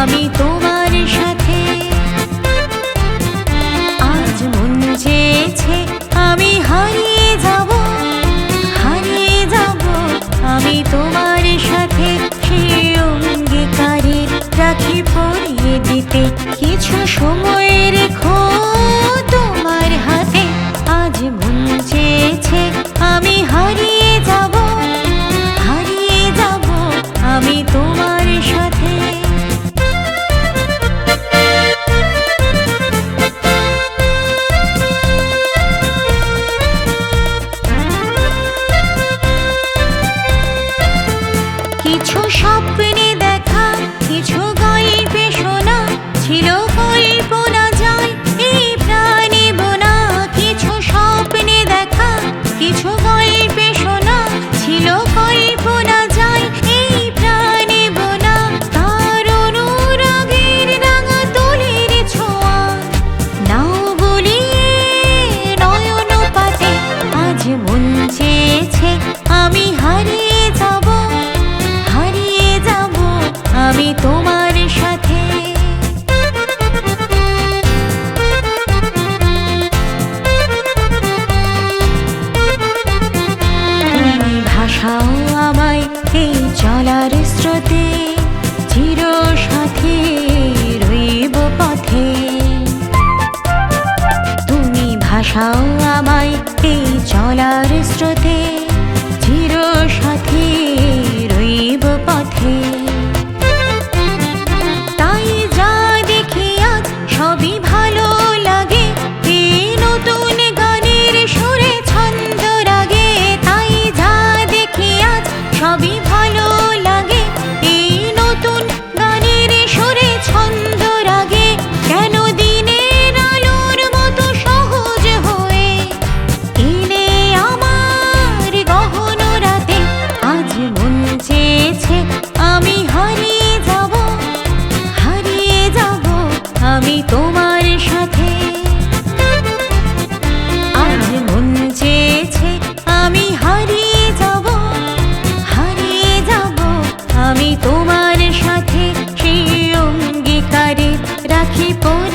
আমি তো বোঝাও আমায় এই চলার স্রোতে চির সাথে রইব পথে। তুমি ভাষাও আমি তোমার সাথে। আর মন চেয়েছে আমি হারিয়ে যাব হারিয়ে যাব। আমি তোমার সাথে সেই অঙ্গীকারে রাখি পরে